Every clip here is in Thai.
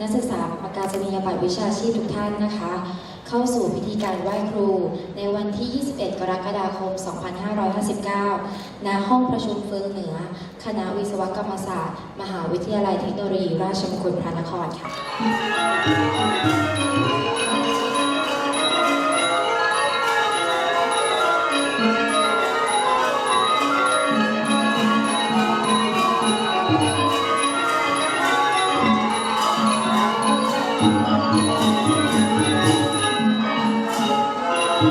นักศึกษาประกาศนียบัตรวิชาชีพทุกท่านนะคะ เข้าสู่พิธีการไหว้ครู ในวันที่ 21 กรกฎาคม 2559 ณ ห้องประชุมเฟืองเหนือ คณะวิศวกรรมศาสตร์ มหาวิทยาลัยเทคโนโลยีราชมงคลพระนครค่ะ ศึ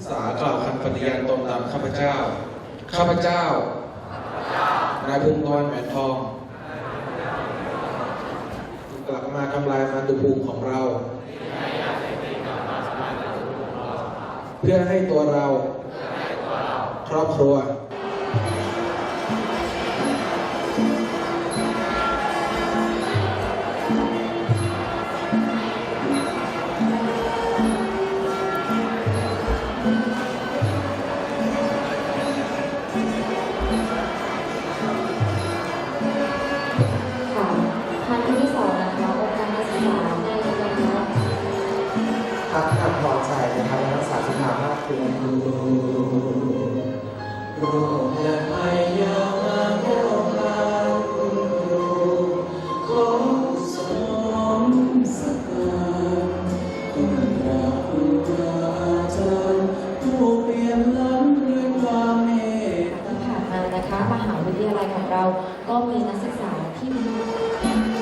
กษากล่าวคำปฏิญาณตนตามข้าพเจ้า ข้าพเจ้านายพงศ์กรแหวนทอง ลับมาทำลายมาตุภูมิของเรา เพื่อให้ตัวเรา ครอบครัว พักนำพอใจนะครับรักษาสุขภาพคุณโรคและภัยยามาแก้วพานคุณครูขอสมสักการคุณพระคุณพระอาจารย์ผู้เปลี่ยนล้ำด้วยความเมตตาที่ผ่านมานะคะมหาวิทยาลัยของเราก็มีนักศึกษาที่มี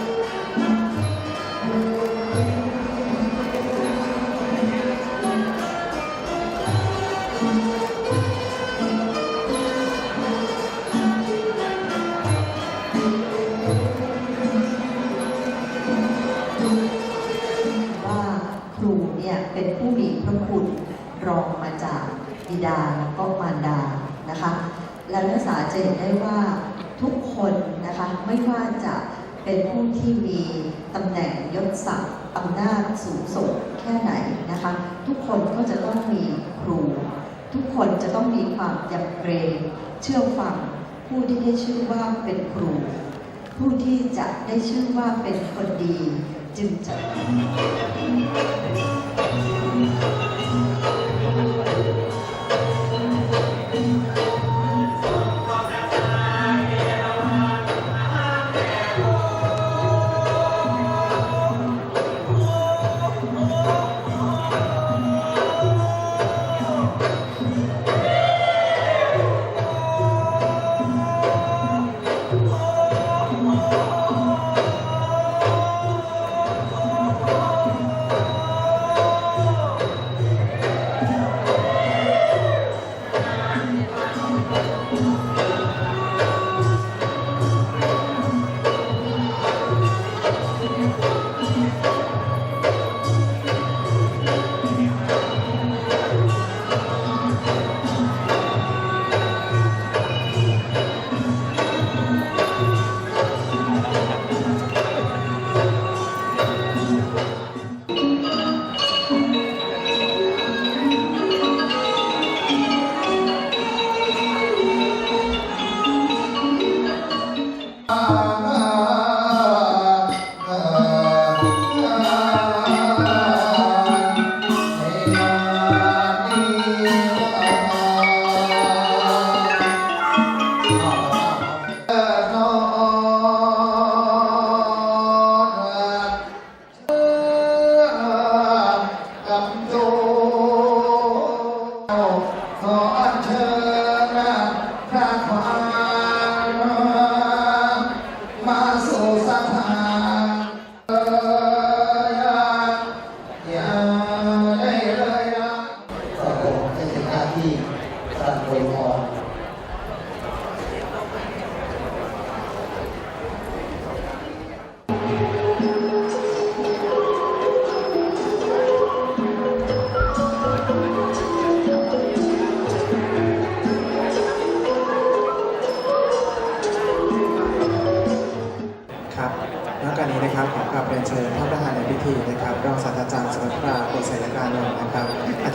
ว่าครูเนี่ยเป็นผู้มีพระคุณรองมาจากบิดาแล้วก็มารดานะคะ และนักศึกษาจะเห็นได้ว่าทุกคนนะคะไม่ว่าจะเป็นผู้ที่มีตำแหน่งยศศักดิ์อำนาจสูงส่งแค่ไหนนะคะ ทุกคนก็จะต้องมีครู ทุกคนจะต้องมีความยำเกรงเชื่อฟังผู้ที่ได้ชื่อว่าเป็นครู ผู้ที่จะได้ชื่อว่าเป็นคนดี จึงจะ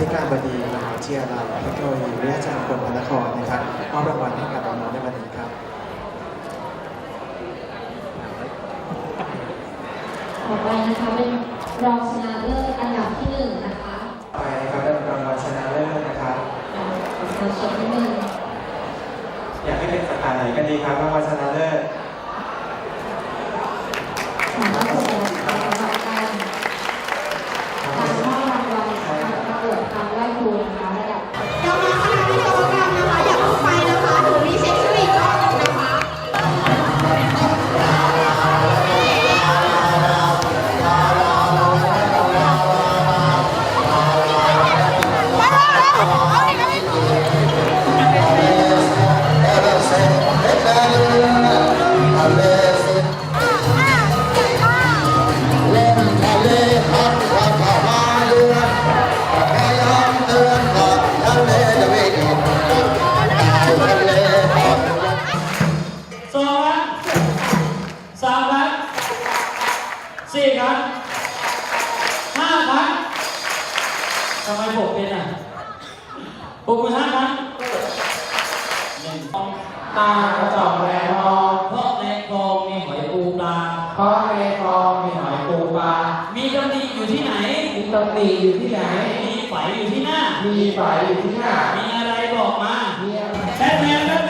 ธิการบดีมหาวิทยาลัยเทคโนโลยีวิทยาศาสตร์กรมพระนครนะครับมอบรางวัลให้กับน้องๆในวันนี้ครับต่อไปนะคะเป็นรองชนะเลิศอันดับที่หนึ่งนะคะต่อไปนะครับได้รางวัลชนะเลิศนะครับประชาชนที่หนึ่งอยากให้เป็นสาขาไหนกันดีครับรางวัลชนะเลิศ สี่ครั้งห้าครั้งทำไมผมเป็นอะปลุกมือห้าครั้งหนึ่งสองตากระจอกแรงมองเพราะในคลองมีหอยปูปลา เพราะในคลองมีหอยปูปลา มีตำหนิอยู่ที่ไหน มีตำหนิอยู่ที่ไหน มีไฝอยู่ที่หน้า มีฝายอยู่ที่หน้า มีอะไรบอกมามีอะไรแบทแมนแบท